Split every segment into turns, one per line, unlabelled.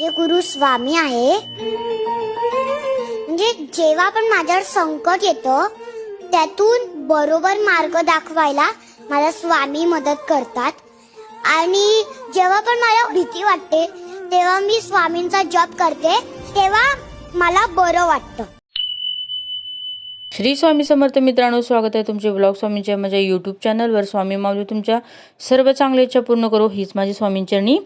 माझे गुरु स्वामी आहे. म्हणजे जेव्हा पण माझ्यावर संकट येतं त्यातून बरोबर मार्ग दाखवायला मला स्वामी मदत करतात. आणि जेव्हा पण मला भीती वाटते तेव्हा मी स्वामींचा जॉब करते तेव्हा मला बरं वाटतं.
श्री स्वामी समर्थ मित्रांनो स्वागत आहे तुमचे ब्लॉग स्वामींच्या माझ्या यूट्यूब चॅनलवर स्वामी माऊली तुमच्या सर्व चांगल्या इच्छा पूर्ण करो. हीच माझी स्वामींचरणी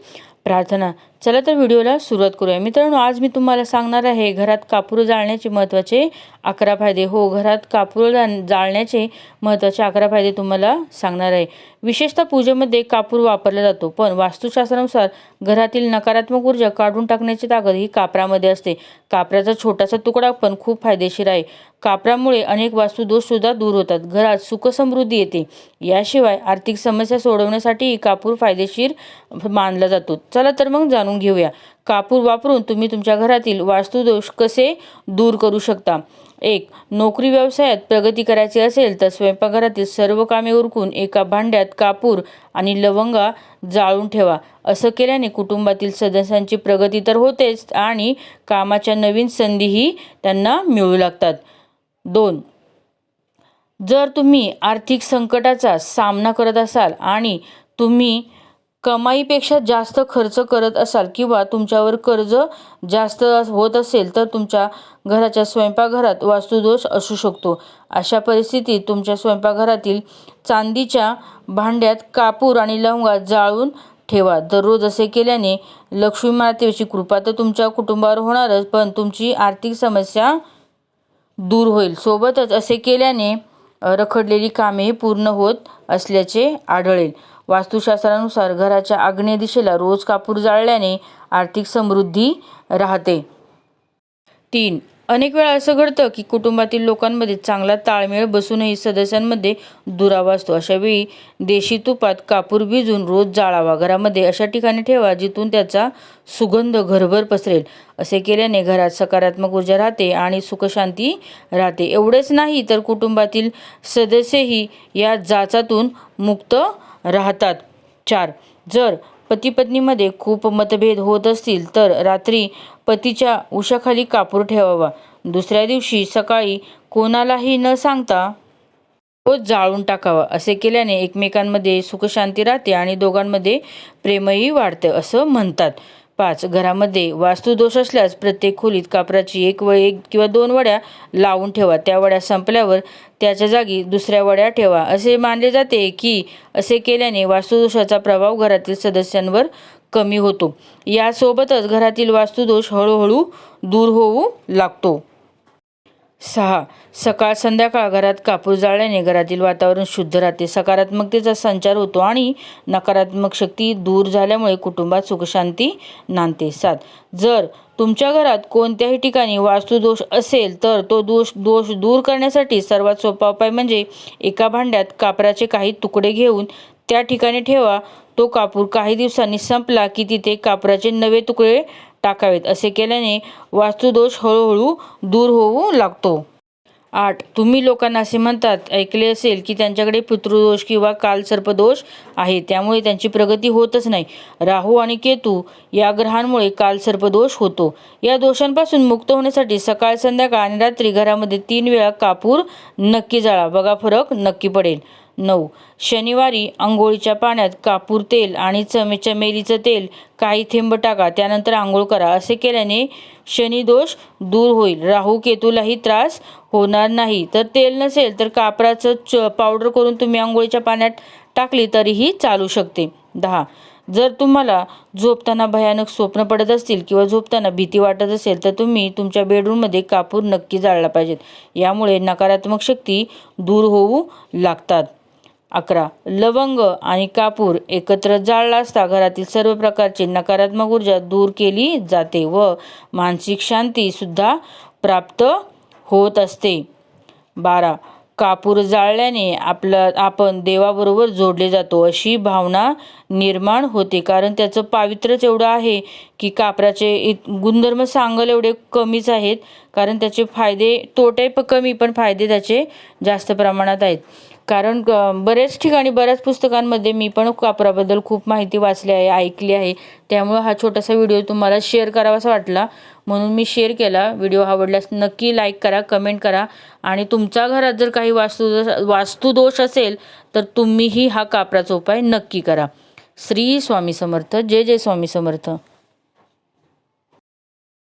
प्रार्थना. चला तर व्हिडिओला सुरुवात करूया. मित्रांनो आज मी तुम्हाला सांगणार आहे घरात कापूर जाळण्याचे महत्त्वाचे अकरा फायदे. हो घरात कापूर जाळण्याचे महत्त्वाचे अकरा फायदे तुम्हाला सांगणार आहे. विशेषतः पूजेमध्ये कापूर वापरला जातो पण वास्तुशास्त्रानुसार घरातील नकारात्मक ऊर्जा काढून टाकण्याची ताकद ही कापरामध्ये असते. कापराचा छोटासा तुकडा पण खूप फायदेशीर आहे. कापरामुळे अनेक वास्तुदोषसुद्धा दूर होतात. घरात सुखसमृद्धी येते. याशिवाय आर्थिक समस्या सोडवण्यासाठी कापूर फायदेशीर मानला जातो. चला तर मग जाणून घेऊया. कापूर वापरून तुम्ही तुमच्या घरातील वास्तुदोष कसे दूर करू शकता? एक नोकरी व्यवसायात प्रगती करायची असेल तर स्वयंपाकघरातील सर्व कामे उरकून एका भांड्यात कापूर आणि लवंगा जाळून ठेवा. असं केल्याने कुटुंबातील सदस्यांची प्रगती तर होतेच आणि कामाच्या नवीन संधीही त्यांना मिळू लागतात. दोन जर तुम्ही आर्थिक संकटाचा सामना करत असाल आणि तुम्ही कमाईपेक्षा जास्त खर्च करत असाल किंवा तुमच्यावर कर्ज जास्त होत असेल तर तुमच्या घराच्या स्वयंपाकघरात वास्तुदोष असू शकतो. अशा परिस्थितीत तुमच्या स्वयंपाकघरातील चांदीच्या भांड्यात कापूर आणि लवंगा जाळून ठेवा. दररोज असे केल्याने लक्ष्मी मातेची कृपा तर तुमच्या कुटुंबावर होणारच पण तुमची आर्थिक समस्या दूर होईल. सोबतच असे केल्याने रखडलेली कामे पूर्ण होत असल्याचे आढळेल. वास्तुशास्त्रानुसार घराच्या आग्नेय दिशेला रोज कापूर जाळल्याने आर्थिक समृद्धी राहते. तीन अनेक वेळा असं घडतं की कुटुंबातील लोकांमध्ये चांगला ताळमेळ बसूनही सदस्यांमध्ये दुरावा असतो. अशावेळी देशी तुपात कापूर भिजून रोज जाळावा. घरामध्ये अशा ठिकाणी ठेवा जिथून त्याचा सुगंध घरभर पसरेल. असे केल्याने घरात सकारात्मक ऊर्जा राहते आणि सुखशांती राहते. एवढेच नाही तर कुटुंबातील सदस्यही या जाचातून मुक्त राहतात. चार जर पती पत्नीमध्ये खूप मतभेद होत असतील तर रात्री पतीच्या उशाखाली कापूर ठेवावा. दुसऱ्या दिवशी सकाळी कोणालाही न सांगता तो जाळून टाकावा. असे केल्याने एकमेकांमध्ये सुखशांती राहते आणि दोघांमध्ये प्रेमही वाढते असं म्हणतात. पाच घरामध्ये वास्तुदोष असल्यास प्रत्येक खोलीत कापराची एक व एक किंवा दोन वड्या लावून ठेवा. त्या वड्या संपल्यावर त्याच्या जागी दुसऱ्या वड्या ठेवा. असे मानले जाते की असे केल्याने वास्तुदोषाचा प्रभाव घरातील सदस्यांवर कमी होतो. यासोबतच घरातील वास्तुदोष हळूहळू दूर होऊ लागतो. सहा. सकाळ संध्याकाळ घरात कापूर जाळल्याने घरातील वातावरण शुद्ध राहते. सकारात्मकतेचा संचार होतो आणि नकारात्मक शक्ती दूर झाल्यामुळे कुटुंबात सुखशांती नांदते. सात. जर तुमच्या घरात कोणत्याही ठिकाणी वास्तुदोष असेल तर तो दोष दोष दूर करण्यासाठी सर्वात सोपा उपाय म्हणजे एका भांड्यात कापराचे काही तुकडे घेऊन त्या ठिकाणी ठेवा. तो कापूर काही दिवसांनी संपला की तिथे कापराचे नवे तुकडे टाकावेत असे केल्याने वास्तुदोष हळूहळू दूर होऊ लागतो. आठ. तुम्ही लोकांना असे म्हणतात ऐकले असेल की त्यांच्याकडे पितृदोष किंवा कालसर्पदोष आहे त्यामुळे त्यांची प्रगती होतच नाही. राहू आणि केतू या ग्रहांमुळे कालसर्पदोष होतो. या दोषांपासून मुक्त होण्यासाठी सकाळ संध्याकाळ आणि रात्री घरामध्ये तीन वेळा कापूर नक्की जाळा. बघा फरक नक्की पडेल. नऊ. शनिवारी आंघोळीच्या पाण्यात कापूर तेल आणि चमे चमेलीचं तेल काही थेंब टाका त्यानंतर आंघोळ करा असे केल्याने शनिदोष दूर होईल. राहू केतूलाही त्रास होणार नाही. तर तेल नसेल तर कापराचं च पावडर करून तुम्ही आंघोळीच्या पाण्यात टाकली तरीही चालू शकते. दहा. जर तुम्हाला झोपताना भयानक स्वप्न पडत असतील किंवा झोपताना भीती वाटत असेल तर तुम्ही तुमच्या बेडरूममध्ये कापूर नक्की जाळला पाहिजेत. यामुळे नकारात्मक शक्ती दूर होऊ लागतात. अकरा. लवंग आणि कापूर एकत्र जाळला असता घरातील सर्व प्रकारची नकारात्मक ऊर्जा दूर केली जाते व मानसिक शांती सुद्धा प्राप्त होत असते. बारा. कापूर जाळल्याने आपलं आपण देवाबरोबर जोडले जातो अशी भावना निर्माण होते. कारण त्याचं पावित्र्यच एवढं आहे की कापराचे इत- गुणधर्म सांगल एवढे कमीच आहेत. कारण त्याचे फायदे तोटे पण कमी पण फायदे त्याचे जास्त प्रमाणात आहेत. कारण बऱ्याच ठिकाणी बऱ्याच पुस्तकांमध्ये मी पण कापराबद्दल खूप माहिती वाचली आहे ऐकली आहे. त्यामुळं हा छोटासा व्हिडिओ तुम्हाला शेअर करावासा वाटला. म्हणून मी शेअर केला. व्हिडिओ आवडल्यास नक्की लाईक करा कमेंट करा. आणि तुमच्या घरात जर काही वास्तुदोष वास्तुदोष असेल तर तुम्हीही हा कापराचा उपाय नक्की करा. श्री स्वामी समर्थ. जय जय स्वामी समर्थ.